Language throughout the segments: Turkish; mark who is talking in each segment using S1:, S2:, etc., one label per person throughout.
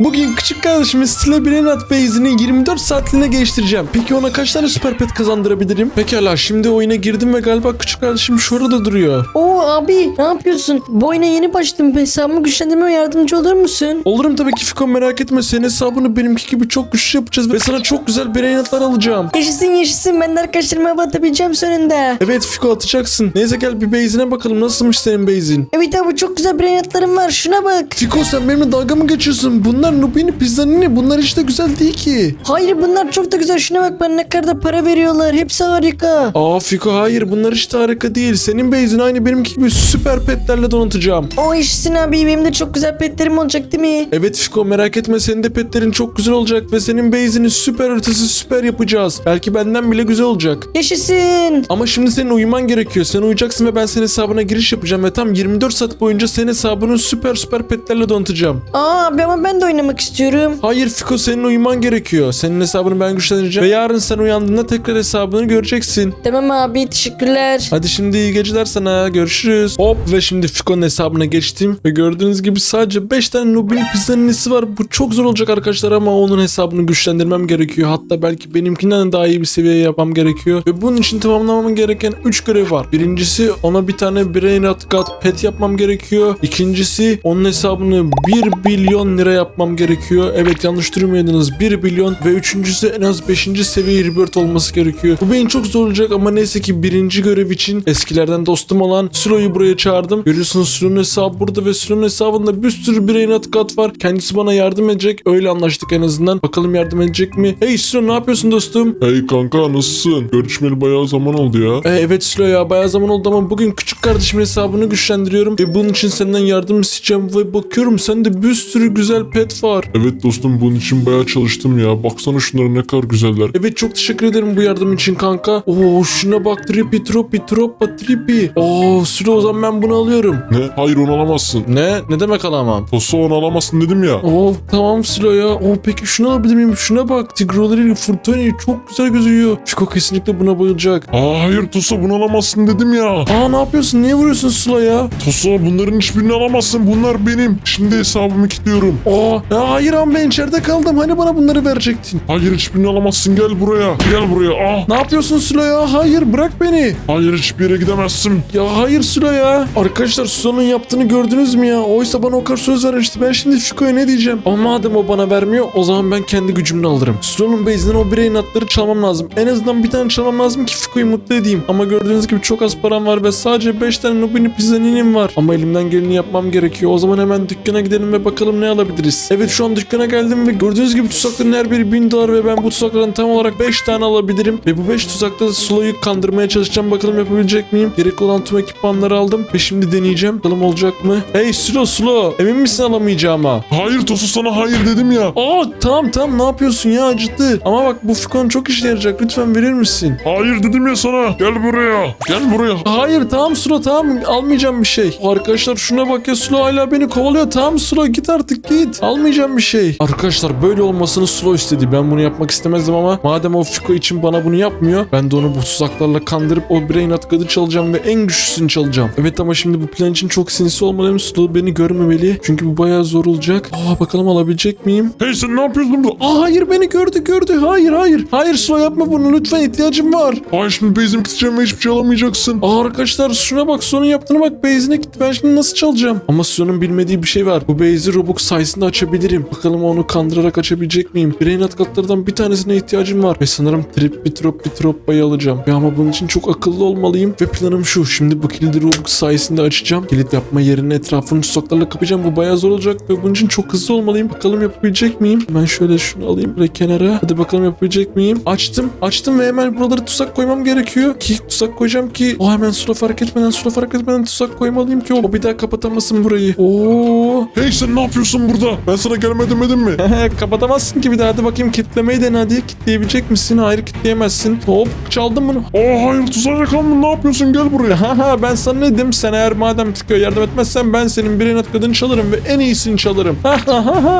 S1: Bugün küçük kardeşimiz Sıla Birenat Base'ini 24 saatliğine geliştireceğim. Peki ona kaç tane süper pet kazandırabilirim? Pekala şimdi oyuna girdim ve galiba küçük kardeşim şurada duruyor.
S2: Oo abi ne yapıyorsun? Bu oyuna yeni başladım. Hesabımı güçlendirmeme yardımcı olur musun?
S1: Olurum tabii ki Fiko merak etme senin hesabını benimki gibi çok güçlü yapacağız ve sana çok güzel Birenatlar alacağım.
S2: Yaşasın yaşasın ben de arkadaşlarıma hava atabileceğim sonunda.
S1: Evet Fiko atacaksın. Neyse gel bir base'ine bakalım nasılmış senin base'in.
S2: Evet abi çok güzel branyatlarım var şuna bak.
S1: Fiko sen benimle dalga mı geçiyorsun? Bunlar Nubini Pizzanini bunlar hiç de güzel değil ki.
S2: Hayır bunlar çok da güzel şuna bak bana ne kadar da para veriyorlar. Hepsi harika.
S1: Aa Fiko hayır bunlar hiç de harika değil. Senin base'in aynı benimki gibi süper petlerle donatacağım.
S2: O yaşasın abi benim de çok güzel petlerim olacak değil mi?
S1: Evet Fiko merak etme senin de petlerin çok güzel olacak ve senin base'ini süper ötesi süper yapacağız. Belki benden bile güzel olacak.
S2: Yaşasın.
S1: Ama şimdi senin uyuman gerekiyor. Sen uyuyacaksın ve ben senin hesabına giriş yapacağım ve tam 24 saat boyunca senin hesabını süper süper petlerle donatacağım.
S2: Aa abi ama ben de oynamak istiyorum.
S1: Hayır Fiko senin uyuman gerekiyor. Senin hesabını ben güçlendireceğim ve yarın sen uyandığında tekrar hesabını göreceksin.
S2: Tamam abi teşekkürler.
S1: Hadi şimdi iyi geceler sana. Görüşürüz. Hop ve şimdi Fiko'nun hesabına geçtim. Ve gördüğünüz gibi sadece 5 tane Nubini pizzanın nesi var. Bu çok zor olacak arkadaşlar ama onun hesabını güçlendirmem gerekiyor. Hatta belki benimkinden de daha iyi bir seviyeye yapmam gerekiyor. Ve bunun için tamamlamam gereken 3 görev var. Birincisi ona bir tane Brain Rot God pet yapmam gerekiyor. İkincisi onun hesabını 1 milyon lira yapmam gerekiyor. Evet yanlış duymadınız 1 milyon. Ve üçüncüsü en az 5. seviye rebirth olması gerekiyor. Bu beni çok zorlayacak ama neyse ki birinci görev için eskilerden dostum olan Sulo'yu buraya çağırdım. Görüyorsunuz Sulo'nun hesabı burada ve Sulo'nun hesabında bir sürü Brain God var. Kendisi bana yardım edecek. Öyle anlaştık en azından. Bakalım yardım edecek mi? Hey Sulo ne yapıyorsun dostum?
S3: Hey kanka nasılsın? Görüşmeli bayağı zaman oldu ya.
S1: Ee, evet Sülo ya bayağı zaman oldu ama bugün küçük kardeşimin hesabını güçlendiriyorum ve bunun için senden yardım isteyeceğim ve bakıyorum sende bir sürü güzel pet var.
S3: Evet dostum bunun için bayağı çalıştım ya. Baksana şunlara ne kadar güzeller.
S1: Evet çok teşekkür ederim bu yardım için kanka. Oo şuna bak tripi tropi troppa tripi. Oo Sülo o zaman ben bunu alıyorum.
S3: Ne? Hayır onu alamazsın.
S1: Ne? Ne demek alamam?
S3: Tosu onu alamazsın dedim ya.
S1: Oo tamam Sülo ya. Oo peki şunu alabilir miyim? Şuna bak. Tigroleri, Furtoni çok güzel gözüküyor. Fiko kesinlikle buna bayılacak.
S3: Aa hayır Tosu bunu alamazsın dedim ya.
S1: Aa ne yapıyorsun? Niye vuruyorsun Sülo ya?
S3: Tosu bunların hiçbirini alamazsın. Bunlar benim. Şimdi hesabımı kilitliyorum.
S1: Aa ya hayır ama ben içeride kaldım. Hani bana bunları verecektin?
S3: Hayır hiçbirini alamazsın. Gel buraya. Gel buraya. Ah.
S1: Ne yapıyorsun Sülo ya? Hayır bırak beni.
S3: Hayır hiçbir yere gidemezsin.
S1: Ya hayır Sülo ya. Arkadaşlar Sülo'nun yaptığını gördünüz mü ya? Oysa bana o kadar söz vermişti. Ben şimdi Fiko'ya ne diyeceğim? Ama madem o bana vermiyor o zaman ben kendi gücümle alırım. Sülo'nun base'inden o birey natları çalmam lazım. En azından bir tane çalmam lazım ki Fiko'yu mutlu edeyim. Ama gördüğünüz gibi çok az param var ve sadece 5 tane Nubini Pizzanini'm var. Ama elimden geleni yapmam gerekiyor. O zaman hemen dükkana gidelim ve bakalım ne alabiliriz. Evet şu an dükkana geldim ve gördüğünüz gibi tuzakların her biri 1000 dolar ve ben bu tuzaklardan tam olarak 5 tane alabilirim. Ve bu 5 tuzakta Slo'yu kandırmaya çalışacağım. Bakalım yapabilecek miyim? Gerekli olan tüm ekipmanları aldım ve şimdi deneyeceğim. Bakalım olacak mı? Hey Slo Slo emin misin alamayacağıma?
S3: Hayır Tosu sana hayır dedim ya.
S1: Aa tamam tamam ne yapıyorsun ya acıttı. Ama bak bu Fikon çok işe yarayacak. Lütfen verir misin?
S3: Hayır dedim ya sana. Gel buraya. Gel buraya.
S1: Hayır tamam Slo tamam almayacağım bir şey. Arkadaşlar şuna bak ya Slo hala beni kovalıyor. Tamam Slo git artık git. Almayacağım bir şey. Arkadaşlar böyle olmasını Slo istedi. Ben bunu yapmak istemezdim ama madem o Fiko için bana bunu yapmıyor. Ben de onu bu tuzaklarla kandırıp o Brain Atgad'ı çalacağım ve en güçlüsünü çalacağım. Evet ama şimdi bu plan için çok sinsi olmalıyım. Slo beni görmemeli. Çünkü bu bayağı zor olacak. Aa bakalım alabilecek miyim?
S3: Hey sen ne yapıyorsun burada?
S1: Aa hayır beni gördü gördü. Hayır hayır. Hayır Slo yapma bunu lütfen ihtiyacım var.
S3: Hayır şimdi bezim gideceğim ve hiçbir şey alamayacaksın.
S1: Aa arkadaşlar şuna bak Son'un yaptığına bak base'ine gitti ben şimdi nasıl çalacağım? Ama Son'un bilmediği bir şey var. Bu base'i Robux sayesinde açabilirim. Bakalım onu kandırarak açabilecek miyim? Brain atkatlardan bir tanesine ihtiyacım var. Ve sanırım Trip Bitrop Bitrop'ayı alacağım. Ve ama bunun için çok akıllı olmalıyım. Ve planım şu. Şimdi bu kilidi Robux sayesinde açacağım. Kilit yapma yerine etrafını tuzaklarla kapayacağım. Bu bayağı zor olacak ve bunun için çok hızlı olmalıyım. Bakalım yapabilecek miyim? Ben şöyle şunu alayım böyle kenara. Hadi bakalım yapabilecek miyim? Açtım. Açtım ve hemen buraları tuzak koymam gerekiyor. Ki tuzak koyacağım ki o hemen sura fark etmeden sura fark etmeden tuzak koymalıyım ki o bir daha kapatamasın burayı. Oo.
S3: Hey sen ne yapıyorsun burada? Ben sana gelme demedim mi?
S1: Kapatamazsın ki bir daha hadi bakayım kitlemeyi dene hadi. Kitleyebilecek misin? Hayır kitleyemezsin. Hop çaldım bunu.
S3: Aa hayır tuzağa yakalandın ne yapıyorsun gel buraya.
S1: Haha ben sana ne dedim sen eğer madem tıkıyor yardım etmezsen ben senin birey kadını çalarım ve en iyisini çalarım.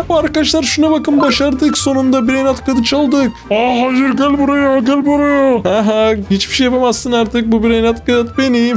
S1: Bu arkadaşlar şuna bakın başardık sonunda birey kadı çaldık.
S3: Aa hayır gel buraya gel buraya.
S1: Haha hiçbir şey yapamazsın artık bu birey kadı benim.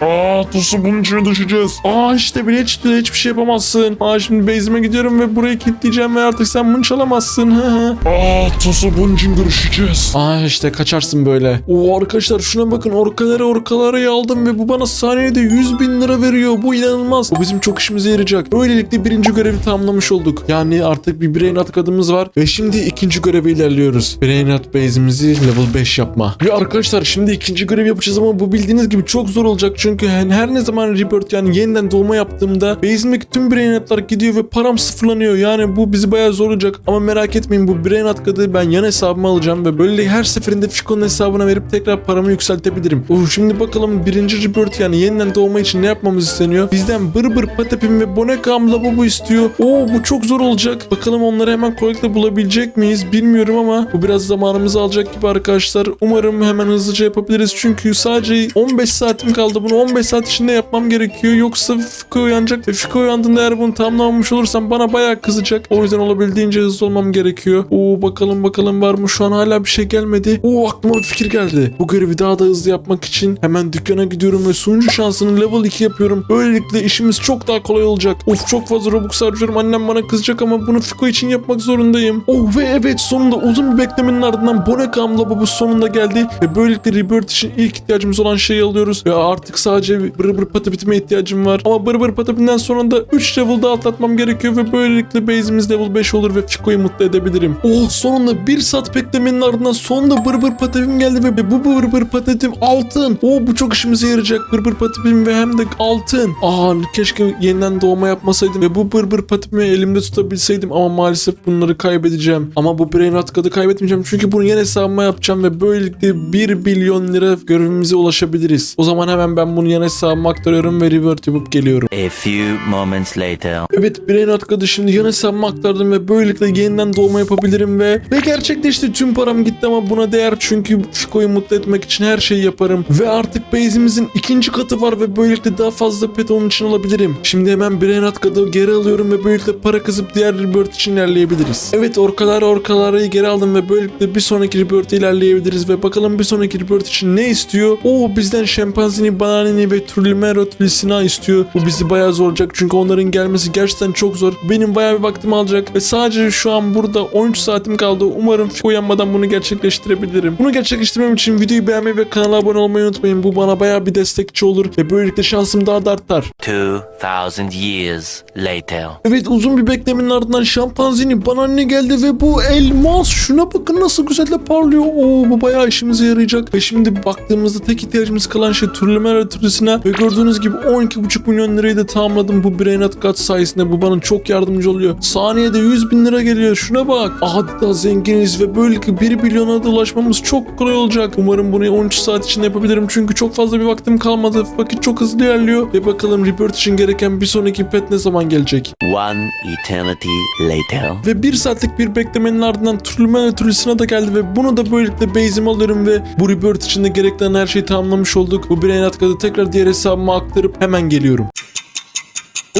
S3: Aa Tosu bunun içine düşeceğiz.
S1: Aa işte bile hiç, hiçbir şey yapamazsın. Aa şimdi base'ime gidiyorum ve burayı kilitleyeceğim ve artık sen bunu çalamazsın.
S3: Aa Tosa Boncuk görüşeceğiz.
S1: Aa işte kaçarsın böyle. Oo arkadaşlar şuna bakın orkaları orkaları aldım ve bu bana saniyede 100 bin lira veriyor. Bu inanılmaz. Bu bizim çok işimize yarayacak. Böylelikle birinci görevi tamamlamış olduk. Yani artık bir Brain Out kadımız var ve şimdi ikinci göreve ilerliyoruz. Brain Out base'imizi level 5 yapma. Ve arkadaşlar şimdi ikinci görev yapacağız ama bu bildiğiniz gibi çok zor olacak. Çünkü her, ne zaman rebirth yani yeniden doğma yaptığımda base'imdeki tüm Brain Out'lar gidiyor ve param sıfırlanıyor. Yani bu bizi bayağı zor olacak. Ama merak etmeyin bu Brain Out kadı ben yan hesabıma alacağım ve böyle her seferinde Fiko'nun hesabına verip tekrar paramı yükseltebilirim. Oh, şimdi bakalım birinci rebirth yani yeniden doğma için ne yapmamız isteniyor? Bizden bır bır patapim ve bonekam lavabo istiyor. Oo bu çok zor olacak. Bakalım onları hemen kolaylıkla bulabilecek miyiz bilmiyorum ama bu biraz zamanımızı alacak gibi arkadaşlar. Umarım hemen hızlıca yapabiliriz çünkü sadece 15 saatim kaldı. Bunu 15 saat içinde yapmam gerekiyor. Yoksa Fiko uyanacak ve Fiko uyandığında eğer bunu tamamlamamış olursam bana bayağı kızacak. O yüzden olabildiğince hızlı olmam gerekiyor. Oo bakalım bakalım var mı? Şu an hala bir şey gelmedi. Oo aklıma bir fikir geldi. Bu görevi daha da hızlı yapmak için hemen dükkana gidiyorum ve sunucu şansını level 2 yapıyorum. Böylelikle işimiz çok daha kolay olacak. Of çok fazla Robux harcıyorum. Annem bana kızacak ama bunu Fiko için yapmak zorundayım. Oh ve evet sonunda uzun bir beklemenin ardından Bonekam lavabo sonunda geldi. Ve böylelikle Rebirth için ilk ihtiyacımız olan şeyi alıyoruz. Ve artık sadece bır bır patapitime ihtiyacım var. Ama bır bır patapitinden sonra da 3 level daha atlatmam gerekiyor ve böylelikle base'imiz level 5 olur ve Fiko'yu mutlu edebilirim. Oh sonunda bir saat beklemenin ardından sonunda bır bır patapim geldi ve bu bır bır patatim altın. Oh bu çok işimize yarayacak bır bır patapim ve hem de altın. Aa keşke yeniden doğma yapmasaydım ve bu bır bır patapimi elimde tutabilseydim ama maalesef bunları kaybedeceğim. Ama bu brain rot kadı kaybetmeyeceğim çünkü bunu yine hesabıma yapacağım ve böylelikle 1 milyon lira görevimize ulaşabiliriz. O zaman hemen ben bunu yan hesabıma aktarıyorum ve revert yapıp geliyorum.
S4: A few moments later.
S1: Evet Brain Atkadı şimdi yan hesabıma aktardım ve böylelikle yeniden doğma yapabilirim ve ve gerçekleşti tüm param gitti ama buna değer çünkü Fiko'yu mutlu etmek için her şeyi yaparım ve artık base'imizin ikinci katı var ve böylelikle daha fazla pet onun için alabilirim. Şimdi hemen Brain Atkadı geri alıyorum ve böylelikle para kazıp diğer rebirth için ilerleyebiliriz. Evet orkalar orkaları geri aldım ve böylelikle bir sonraki rebirth'e ilerleyebiliriz ve bakalım bir sonraki rebirth için ne istiyor? Oo bizden şempanzini, bananini ve Trulimero Tulisina istiyor. Bu bizi bayağı zorlayacak çünkü onların gelmesi gerçekten çok zor. Benim bayağı bir vaktim alacak ve sadece şu an burada 13 saatim kaldı. Umarım uyanmadan bunu gerçekleştirebilirim. Bunu gerçekleştirmem için videoyu beğenmeyi ve kanala abone olmayı unutmayın. Bu bana bayağı bir destekçi olur ve böylelikle şansım daha da artar.
S4: 2000 years later.
S1: Evet uzun bir beklemenin ardından şampanzini bana ne geldi ve bu elmas şuna bakın nasıl güzel de parlıyor. Oo bu bayağı işimize yarayacak. Ve şimdi baktığımızda tek ihtiyacımız kalan şey Turlemera Turisine ve gördüğünüz gibi 12,5 milyon lirayı da tamamladım bu Brain Out God sayesinde. Bu bana çok yardımcı oluyor. Saniyede 100 bin lira geliyor. Şuna bak. Adeta zenginiz ve böylelikle 1 milyona da ulaşmamız çok kolay olacak. Umarım bunu 13 saat içinde yapabilirim. Çünkü çok fazla bir vaktim kalmadı. Vakit çok hızlı ilerliyor. Ve bakalım Rebirth için gereken bir sonraki pet ne zaman gelecek?
S4: One eternity later.
S1: Ve bir saatlik bir beklemenin ardından Turlumen Turisine da geldi ve bunu da böylelikle base'ime alıyorum ve bu Rebirth için de gerekli her şeyi tamamlamış olduk. Bu Brain Atkadı tekrar diğer hesabıma aktarıp hemen geliyorum.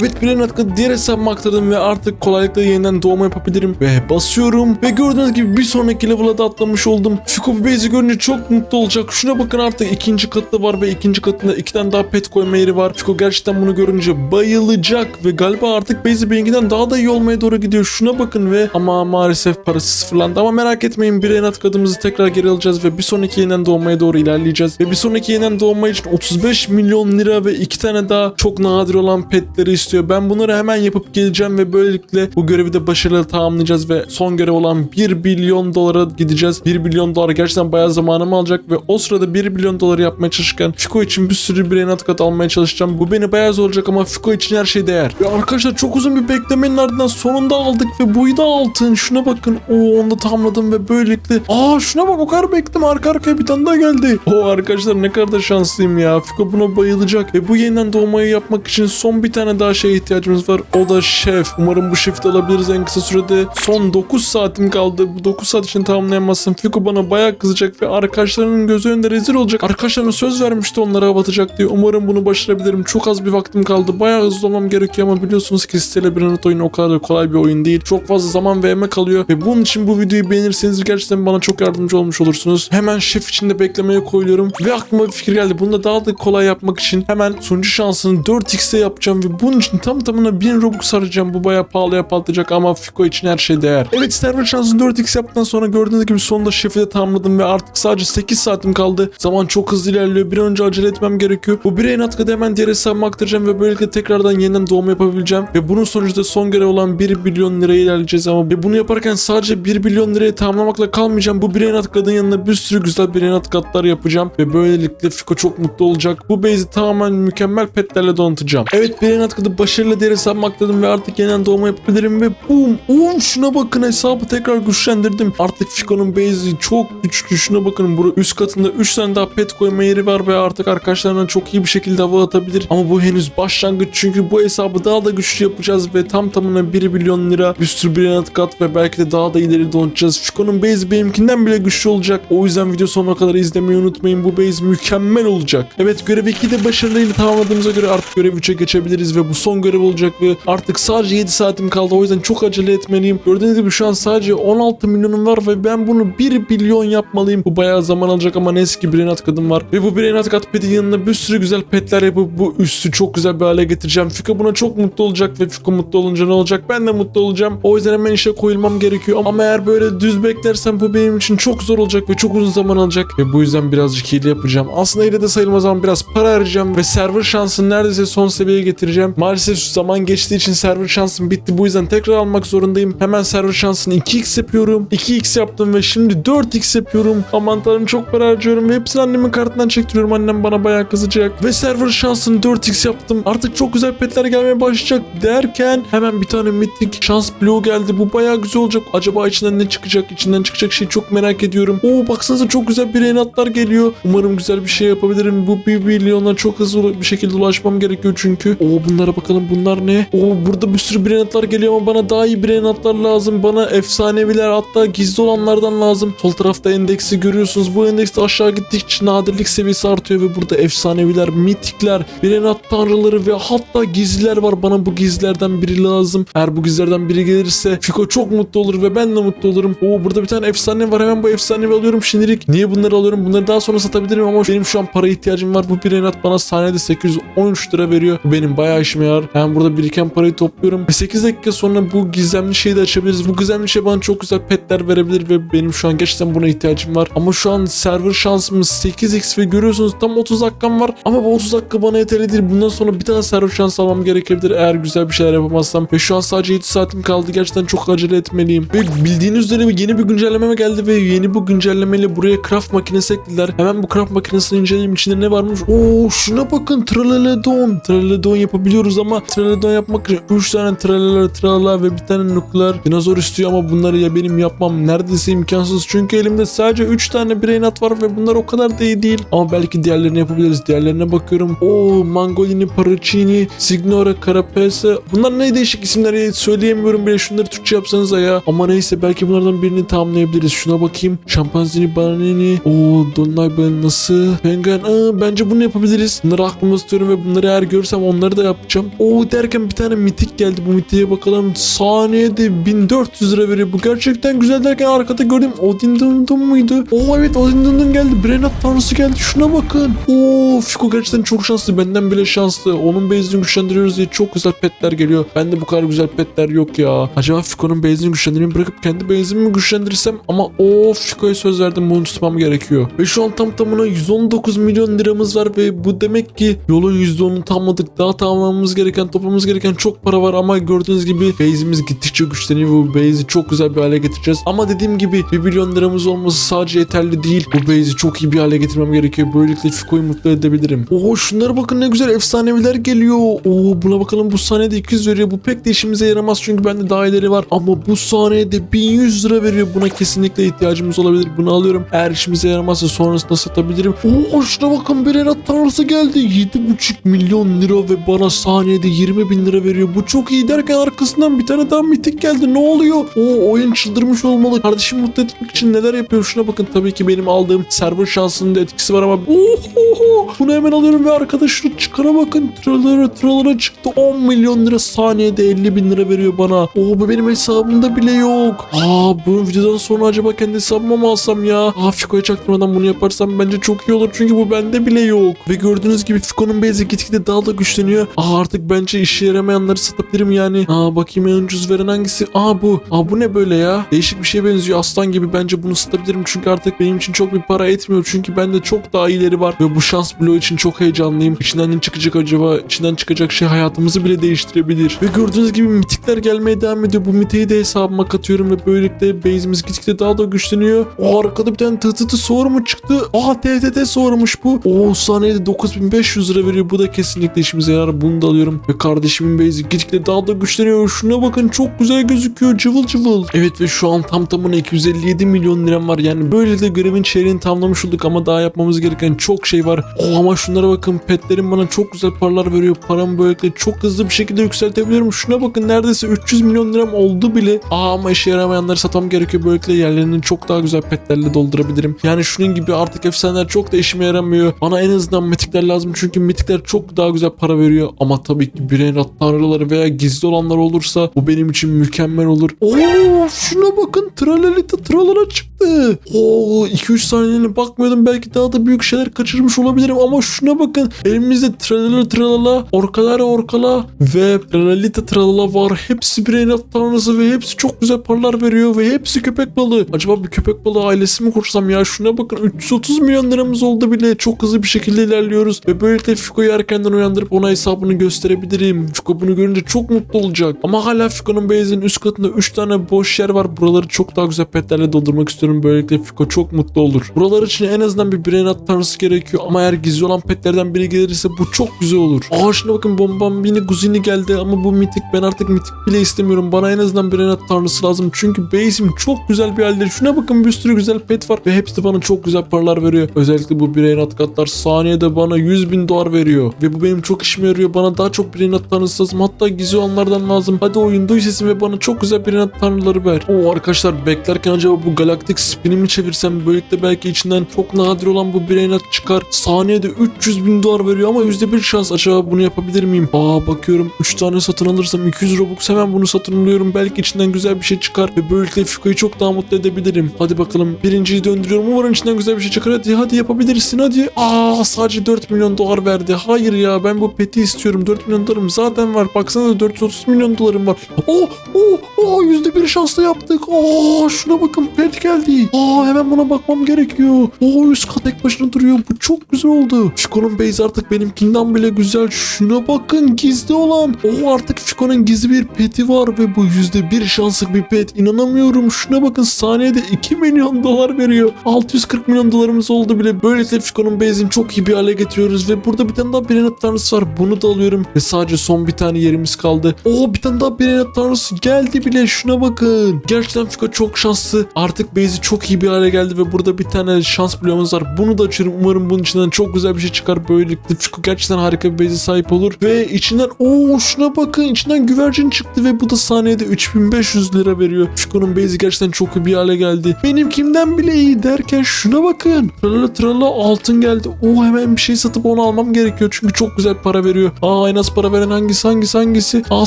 S1: Evet Brain Atkadı diğer hesabıma aktardım ve artık kolaylıkla yeniden doğma yapabilirim. Ve basıyorum ve gördüğünüz gibi bir sonraki level'a da atlamış oldum. Fiko bu base'i görünce çok mutlu olacak. Şuna bakın artık ikinci katı var ve ikinci katında iki tane daha pet koyma yeri var. Fiko gerçekten bunu görünce bayılacak ve galiba artık base'i benimkinden daha da iyi olmaya doğru gidiyor. Şuna bakın ve ama maalesef parası sıfırlandı. Ama merak etmeyin Brain Atkadımızı tekrar geri alacağız ve bir sonraki yeniden doğmaya doğru ilerleyeceğiz. Ve bir sonraki yeniden doğma için 35 milyon lira ve iki tane daha çok nadir olan petleri istiyor. Ben bunları hemen yapıp geleceğim ve böylelikle bu görevi de başarılı tamamlayacağız ve son görev olan 1 milyon dolara gideceğiz. 1 milyon dolar gerçekten bayağı zamanımı alacak ve o sırada 1 milyon doları yapmaya çalışırken Fiko için bir sürü brain atkat almaya çalışacağım. Bu beni bayağı zorlayacak ama Fiko için her şey değer. Ve arkadaşlar çok uzun bir beklemenin ardından sonunda aldık ve buyu da altın. Şuna bakın. Oo onu da tamamladım ve böylelikle. Aa şuna bak o kadar bekledim arka arkaya bir tane daha geldi. Oo arkadaşlar ne kadar da şanslıyım ya. Fiko buna bayılacak ve bu yeniden doğmayı yapmak için son bir tane daha şeye ihtiyacımız var. O da şef. Umarım bu şefi de alabiliriz en kısa sürede. Son 9 saatim kaldı. Bu 9 saat için tamamlayamazsam Fiko bana bayağı kızacak ve arkadaşlarının gözü önünde rezil olacak. Arkadaşlarına söz vermişti onlara hava atacak diye. Umarım bunu başarabilirim. Çok az bir vaktim kaldı. Bayağı hızlı olmam gerekiyor ama biliyorsunuz ki Stella Brennett oyunu o kadar da kolay bir oyun değil. Çok fazla zaman ve emek alıyor ve bunun için bu videoyu beğenirseniz gerçekten bana çok yardımcı olmuş olursunuz. Hemen şef için de beklemeye koyuyorum ve aklıma bir fikir geldi. Bunu da daha da kolay yapmak için hemen sunucu şansını 4x'e yapacağım ve bunun için tam tamına 1000 Robux harcayacağım. Bu bayağı pahalıya patlayacak ama Fiko için her şey değer. Evet server şansını 4x yaptıktan sonra gördüğünüz gibi sonunda şefi de tamamladım ve artık sadece 8 saatim kaldı. Zaman çok hızlı ilerliyor. Bir an önce acele etmem gerekiyor. Bu bireyin atkıda hemen diğer hesabıma aktaracağım ve böylelikle tekrardan yeniden doğum yapabileceğim. Ve bunun sonucunda son görev olan 1 milyon liraya ilerleyeceğiz ama ve bunu yaparken sadece 1 milyon liraya tamamlamakla kalmayacağım. Bu bireyin atkıdın yanına bir sürü güzel bireyin atkatlar yapacağım ve böylelikle Fiko çok mutlu olacak. Bu base'i tamamen mükemmel petlerle donatacağım. Evet bireyin atkıda başarılı diğer hesabıma aktardım ve artık yeniden doğma yapabilirim ve boom. Oğlum şuna bakın hesabı tekrar güçlendirdim. Artık Fiko'nun base'i çok güçlü. Şuna bakın bu üst katında 3 tane daha pet koyma yeri var ve artık arkadaşlarına çok iyi bir şekilde hava atabilir. Ama bu henüz başlangıç çünkü bu hesabı daha da güçlü yapacağız ve tam tamına 1 milyon lira bir sürü kat ve belki de daha da ileri donatacağız. Fiko'nun base benimkinden bile güçlü olacak. O yüzden video sonuna kadar izlemeyi unutmayın. Bu base mükemmel olacak. Evet görev 2'yi de başarıyla tamamladığımıza göre artık görev 3'e geçebiliriz ve bu son görev olacak ve artık sadece 7 saatim kaldı. O yüzden çok acele etmeliyim. Gördüğünüz gibi şu an sadece 16 milyonum var ve ben bunu 1 milyon yapmalıyım. Bu bayağı zaman alacak ama neyse ki Brainat kadın var. Ve bu Brainat kat petin yanına bir sürü güzel petler yapıp bu üssü çok güzel bir hale getireceğim. Fika buna çok mutlu olacak ve Fika mutlu olunca ne olacak? Ben de mutlu olacağım. O yüzden hemen işe koyulmam gerekiyor. Ama eğer böyle düz beklersem bu benim için çok zor olacak ve çok uzun zaman alacak. Ve bu yüzden birazcık hile yapacağım. Aslında hile de sayılmaz ama biraz para harcayacağım ve server şansını neredeyse son seviyeye getireceğim. Maalesef zaman geçtiği için server şansım bitti. Bu yüzden tekrar almak zorundayım. Hemen server şansını 2x yapıyorum. 2x yaptım ve şimdi 4x yapıyorum. Aman tanrım çok para harcıyorum ve hepsini annemin kartından çektiriyorum. Annem bana bayağı kızacak. Ve server şansını 4x yaptım. Artık çok güzel petler gelmeye başlayacak derken hemen bir tane mitik şans bloğu geldi. Bu bayağı güzel olacak. Acaba içinden ne çıkacak? İçinden çıkacak şey çok merak ediyorum. Oo baksanıza çok güzel bir enatlar geliyor. Umarım güzel bir şey yapabilirim. Bu bir milyona çok hızlı bir şekilde ulaşmam gerekiyor çünkü. Oo bunlara bakalım bunlar ne? Oo burada bir sürü birenatlar geliyor ama bana daha iyi birenatlar lazım. Bana efsaneviler hatta gizli olanlardan lazım. Sol tarafta endeksi görüyorsunuz. Bu endekste aşağı gittikçe nadirlik seviyesi artıyor ve burada efsaneviler, mitikler, birenat tanrıları ve hatta gizliler var. Bana bu gizlerden biri lazım. Eğer bu gizlerden biri gelirse Fiko çok mutlu olur ve ben de mutlu olurum. Oo burada bir tane efsane var. Hemen bu efsanevi alıyorum şimdilik. Niye bunları alıyorum? Bunları daha sonra satabilirim ama benim şu an para ihtiyacım var. Bu birenat bana saniyede 813 lira veriyor. Bu benim bayağı işime yarar. Hemen burada biriken parayı topluyorum. Ve 8 dakika sonra bu gizemli şeyi de açabiliriz. Bu gizemli şey bana çok güzel petler verebilir ve benim şu an gerçekten buna ihtiyacım var. Ama şu an server şansımız 8x ve görüyorsunuz tam 30 dakikam var. Ama bu 30 dakika bana yeterli değil. Bundan sonra bir tane server şansı almam gerekebilir eğer güzel bir şeyler yapamazsam. Ve şu an sadece 7 saatim kaldı. Gerçekten çok acele etmeliyim. Ve bildiğiniz üzere yeni bir güncelleme geldi ve yeni bu güncellemeyle buraya craft makinesi eklediler. Hemen bu craft makinesini inceleyeyim. İçinde ne varmış? Oo şuna bakın. Tralalodon. Tralalodon yapabiliyoruz ama Tralalodon yapmak için 3 tane tralala tralala ve bir tane nukleer dinozor istiyor ama bunları ya benim yapmam neredeyse imkansız. Çünkü elimde sadece 3 tane brainat var ve bunlar o kadar da iyi değil. Ama belki diğerlerini yapabiliriz. Diğerlerine bakıyorum. Oo Mangolini, Paracini, Signora, Carapese. Bunlar ne değişik isimler söyleyemiyorum bile. Şunları Türkçe yapsanız ya. Ama neyse belki bunlardan birini tamamlayabiliriz. Şuna bakayım. Şampanzini, Bananini. Oo Dolunay Balinası. Penguin. Aa, bence bunu yapabiliriz. Bunları aklıma tutuyorum ve bunları eğer görsem onları da yapacağım. Oo derken bir tane mitik geldi. Bu mitiğe bakalım. Saniyede 1400 lira veriyor. Bu gerçekten güzel derken arkada gördüm. Odin Dun Dun muydu? Oo evet Odin Dun Dun geldi. Brenat tanrısı geldi. Şuna bakın. Oo Fiko gerçekten çok şanslı. Benden bile şanslı. Onun base'ini güçlendiriyoruz diye çok güzel petler geliyor. Bende bu kadar güzel petler yok ya. Acaba Fiko'nun base'ini güçlendireyim bırakıp kendi base'imi mi güçlendirirsem? Ama o Fiko'ya söz verdim bunu tutmam gerekiyor. Ve şu an tam tamına 119 milyon liramız var ve bu demek ki yolun %10'unu tamamladık. Daha tamamlamamız gereken, toplamamız gereken çok para var ama gördüğünüz gibi base'imiz gittikçe güçleniyor. Bu base'i çok güzel bir hale getireceğiz. Ama dediğim gibi 1 milyon liramız olması sadece yeterli değil. Bu base'i çok iyi bir hale getirmem gerekiyor. Böylelikle Fiko'yu mutlu edebilirim. Oo şunlara bakın ne güzel efsaneviler geliyor. Oo buna bakalım bu saniyede 200 veriyor. Bu pek de işimize yaramaz çünkü bende daha ileri var. Ama bu saniyede 1100 lira veriyor. Buna kesinlikle ihtiyacımız olabilir. Bunu alıyorum. Eğer işimize yaramazsa sonrasında satabilirim. Oo şuna bakın bir tanrısı geldi. 7,5 milyon lira ve bana saniyede 20 bin lira veriyor. Bu çok iyi derken arkasından bir tane daha mitik geldi. Ne oluyor? Oo oyun çıldırmış olmalı. Kardeşim mutlu etmek için neler yapıyor? Şuna bakın tabii ki benim aldığım server şansının da etkisi var ama Oho! Bunu hemen alıyorum ve arkadaş şu çıkana bakın. Tralara tralara çıktı. 10 milyon lira saniyede 50 bin lira veriyor bana. Oo bu benim hesabımda bile yok. Aa bu videodan sonra acaba kendi hesabıma mı alsam ya? Aa Fiko'ya çaktırmadan bunu yaparsam bence çok iyi olur. Çünkü bu bende bile yok. Ve gördüğünüz gibi Fiko'nun base'i gitgide daha da güçleniyor. Aa artık bence işe yaramayanları satabilirim yani. Aa bakayım en ucuz veren hangisi? Aa bu. Aa bu ne böyle ya? Değişik bir şeye benziyor. Aslan gibi bence bunu satabilirim. Çünkü artık benim için çok bir para etmiyor. Çünkü bende çok daha iyileri var. Ve bu şans bloğu için çok heyecanlıyım. İçinden ne çıkacak acaba? İçinden çıkacak şey hayatımızı bile değiştirebilir. Ve gördüğünüz gibi mitikler gelmeye devam ediyor. Bu miteyi de hesabıma katıyorum ve böylelikle base'imiz gitgide daha da güçleniyor. O arkada bir tane tıtıtı soru mu çıktı? Aa TTT sormuş bu. O saniyede 9500 lira veriyor. Bu da kesinlikle işimize yarar. Bunu da alıyorum. Ve kardeşimin base'i gitgide daha da güçleniyor. Şuna bakın çok güzel gözüküyor. Cıvıl cıvıl. Evet ve şu an tam tamına 257 milyon liram var. Yani böyle de görevin çeyreğini tamamlamış olduk ama daha yapmamız gereken çok şey var. Oh, ama şunlara bakın. Petlerim bana çok güzel paralar veriyor. Paramı böylelikle çok hızlı bir şekilde yükseltebiliyorum. Şuna bakın neredeyse 300 milyon liram oldu bile. Aa ama işe yaramayanları satmam gerekiyor. Böylelikle yerlerini çok daha güzel petlerle doldurabilirim. Yani şunun gibi artık efsaneler çok da işime yaramıyor. Bana en azından mitikler lazım çünkü mitikler çok daha güzel para veriyor. Ama tabii ki brainrot tanrıları veya gizli olanlar olursa bu benim için mükemmel olur. Oo şuna bakın tralalita tralala çıktı. Oo 2-3 saniyene bakmıyordum belki daha da büyük şeyler kaçırmış olabilirim ama şuna bakın. Elimizde tralala tralala orkalara orkala ve tralalita tralala var. Hepsi brainrot tanrısı ve hepsi çok güzel paralar veriyor ve hepsi köpek balığı. Acaba bir köpek balığı ailesi mi kursam ya? Şuna bakın 330 milyon liramız oldu bile. Çok hızlı bir şekilde ilerliyoruz ve böylelikle Fiko'yu erkenden uyandırıp ona hesabını gösterebilirim. Fiko bunu görünce çok mutlu olacak. Ama hala Fiko'nun base'inin üst katında 3 tane boş yer var. Buraları çok daha güzel petlerle doldurmak istiyorum. Böylelikle Fiko çok mutlu olur. Buralar için en azından bir brainrot tanrısı gerekiyor. Ama eğer gizli olan petlerden biri gelirse bu çok güzel olur. Aa şuna bakın Bombambini Guzini geldi ama bu mitik. Ben artık mitik bile istemiyorum. Bana en azından brainrot tanrısı lazım. Çünkü base'im çok güzel bir halde. Şuna bakın bir sürü güzel pet var ve hepsi bana çok güzel paralar veriyor. Özellikle bu brainrot katlar saniyede bana 100 bin dolar veriyor. Ve bu benim çok işime yarıyor. Bana daha çok brainrot tanrısı lazım. Hatta gizli olanlardan lazım. Hadi oyun duy sesimi ve bana çok güzel brainrot tanrıları ver. Oo arkadaşlar beklerken acaba bu galaktik spinimi çevirsem böylelikle belki içinden çok nadir olan bu brainrot çıkar. Saniyede 300 bin dolar veriyor ama %1 şans. Acaba bunu yapabilir miyim? Aa bakıyorum 3 tane satın alırsam 200 robux hemen bunu satın alıyorum. Belki içinden güzel bir şey çıkar ve böylelikle Fiko'yu çok daha mutlu edebilirim. Hadi bakalım birinciyi döndürüyorum. Umarım içinden güzel bir şey çıkar. Hadi hadi yapabilirsin hadi. Aa sadece 4 milyon dolar verdi. Hayır ya ben bu peti istiyorum. 4 milyon dolarım zaten var. Baksana 430 milyon dolarım var. Oh oh oh %1 şansla yaptık. Aa şuna bakın pet geldi. Aa hemen buna bakmam gerekiyor. Oo üst kat tek başına duruyor. Bu çok güzel oldu. Fiko'nun base artık benimkinden bile güzel. Şuna bakın gizli olan. Oo artık Fiko'nun gizli bir peti var ve bu %1 şanslık bir pet. İnanamıyorum. Şuna bakın saniyede 2 milyon dolar veriyor. 640 milyon dolarımız oldu bile. Böylelikle Fiko'nun base'ini çok iyi bir hale getiriyoruz ve burada bir tane daha Brainrot tanrısı var. Bunu da alıyorum ve sadece son bir tane yerimiz kaldı. Oo bir tane daha Brainrot tanrısı geldi bile. Şuna bakın. Gerçekten Fiko çok şanslı. Artık base'i çok iyi bir hale geldi ve burada bir tane şans bloğumuz var. Bunu da açıyorum. Umarım bunun içinden çok güzel bir şey çıkar. Böylelikle Fiko gerçekten harika bir base'e sahip olur. Ve içinden oo şuna bakın. içinden güvercin çıktı ve bu da saniyede 3500 lira veriyor. Fiko'nun base'i gerçekten çok iyi bir hale geldi. Benim kimden bile iyi derken şuna bakın. Trala trala altın geldi. Oo hemen bir şey satıp onu almam gerekiyor. Çünkü çok güzel para veriyor. Aa en az para veren hangisi hangisi hangisi? Aa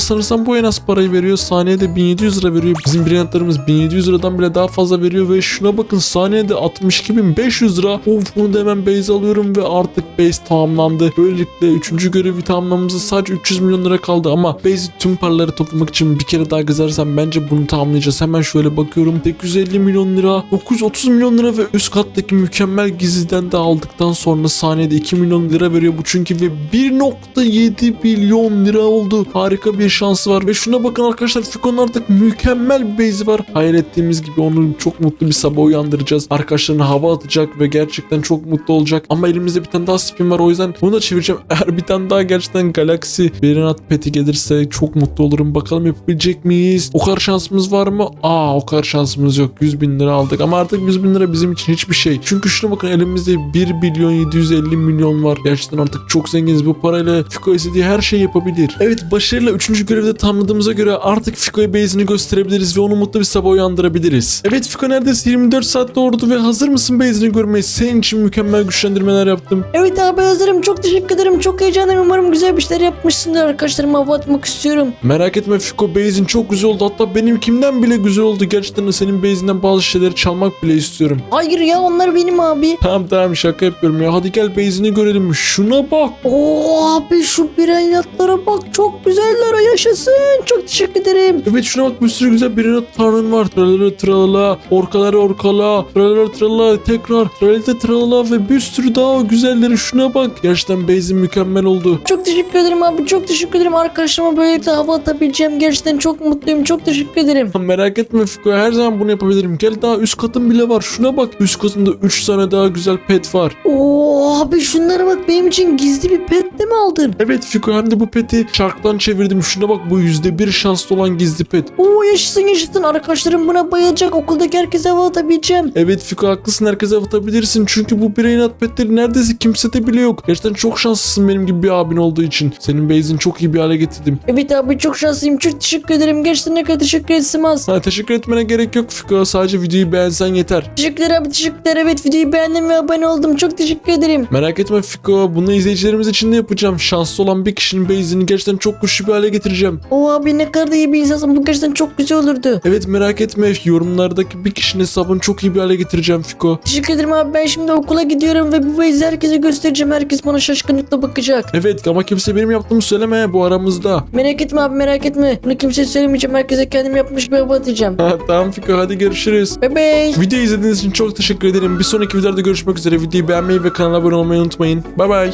S1: sanırsam bu en az parayı veriyor. Saniyede 1700 lira veriyor. Bizim brilyantlarımız 1700 liradan bile daha fazla veriyor ve şuna bakın saniyede 62.500 lira. Of bunu da hemen base alıyorum ve artık base tamamlandı. Böylelikle 3. görevi tamamlamamıza sadece 300 milyon lira kaldı ama base tüm paraları toplamak için bir kere daha gezersem bence bunu tamamlayacağız. Hemen şöyle bakıyorum. 850 milyon lira, 930 milyon lira ve üst kattaki mükemmel gizliden de aldıktan sonra saniyede 2 milyon lira veriyor bu çünkü ve 1.7 milyon lira oldu. Harika bir şansı var ve şuna bakın arkadaşlar Fiko'nun artık mükemmel bir base'i var. Hayal ettiğimiz gibi onu çok mutlu bir sabah uyandıracağız. Arkadaşlarına hava atacak ve gerçekten çok mutlu olacak. Ama elimizde bir tane daha spin var o yüzden bunu da çevireceğim. Eğer bir tane daha gerçekten Galaxy Berinat Pet'i gelirse çok mutlu olurum. Bakalım yapabilecek miyiz? O kadar şansımız var mı? Aa o kadar şansımız yok. 100 bin lira aldık ama artık 100 bin lira bizim için hiçbir şey. Çünkü şuna bakın elimizde 1 milyon 750 milyon var. Gerçekten artık çok zenginiz. Bu parayla Fiko istediği her şeyi yapabilir. Evet başarıyla 3. görevde tamamladığımıza göre artık Fiko'ya base'ini gösterebiliriz ve onu mutlu bir sabah uyandırabiliriz. Evet Fiko neredeyse 24 saat doğurdu ve hazır mısın base'ini görmeye? Senin için mükemmel güçlendirmeler yaptım.
S2: Evet abi hazırım. Çok teşekkür ederim. Çok heyecanlıyım. Umarım güzel bir şeyler yapmışsındır. Arkadaşlarıma hava atmak istiyorum.
S1: Merak etme Fiko base'in çok güzel oldu. Hatta benimkimden bile güzel oldu. Gerçekten de senin base'inden bazı şeyleri çalmak bile istiyorum.
S2: Hayır ya onlar benim abi.
S1: Tamam tamam şaka yapıyorum ya. Hadi gel base'ini görelim. Şuna bak.
S2: Oo abi şu bir Birenatlara bak çok güzeller yaşasın. Çok teşekkür ederim.
S1: Evet şuna bak bir sürü güzel birinat tanrın var. Tralala tralala, orkaları orkala, tralala tralala, tekrar tralala tralala ve bir sürü daha güzelleri şuna bak. Gerçekten base'in mükemmel oldu.
S2: Çok teşekkür ederim abi. Çok teşekkür ederim. Arkadaşıma böylelikle hava atabileceğim. Gerçekten çok mutluyum. Çok teşekkür ederim.
S1: Merak etme Fiko her zaman bunu yapabilirim. Gel daha üst katın bile var. Şuna bak üst katında 3 tane daha güzel pet var.
S2: Oo abi şunlara bak benim için gizli bir pet de mi aldın?
S1: Evet Fiko hem de bu peti çarktan çevirdim. Şuna bak bu %1 şanslı olan gizli pet.
S2: Oo yaşasın yaşasın. Arkadaşlarım buna bayılacak. Okuldaki herkese hava atabileceğim.
S1: Evet Fiko haklısın herkese atabilirsin. Çünkü bu Brainat petleri neredeyse kimsede bile yok. Gerçekten çok şanslısın benim gibi bir abin olduğu için. Senin base'ini çok iyi bir hale getirdim.
S2: Evet abi çok şanslıyım. Çok teşekkür ederim. Gerçekten ne kadar teşekkür etsem az.
S1: Ha, teşekkür etmene gerek yok Fiko. Sadece videoyu beğensen yeter.
S2: Teşekkürler abi teşekkürler. Evet videoyu beğendim ve abone oldum. Çok teşekkür ederim.
S1: Merak etme Fiko. Bunu izleyicilerimiz için de yapacağım. Şanslı olan bir kişinin base'ini gerçekten çok güçlü bir hale getireceğim.
S2: O abi ne kadar da iyi bir insansın. Bu gerçekten çok güzel olurdu.
S1: Evet merak etme. Yorumlardaki bir kişinin hesabını çok iyi bir hale getireceğim Fiko.
S2: Teşekkür ederim abi. Ben şimdi okula gidiyorum ve bu base'i herkese göstereceğim. Herkes bana şaşkınlıkla bakacak.
S1: Evet ama kimse benim yaptığımı söyleme bu aramızda.
S2: Merak etme abi merak etme. Bunu kimseye söylemeyeceğim. Herkese kendim yapmış bir hava atacağım.
S1: Ha, tamam Fiko hadi görüşürüz.
S2: Bye bye.
S1: Videoyu izlediğiniz için çok teşekkür ederim. Bir sonraki videoda görüşmek üzere. Videoyu beğenmeyi ve kanala abone olmayı unutmayın. Bay bay.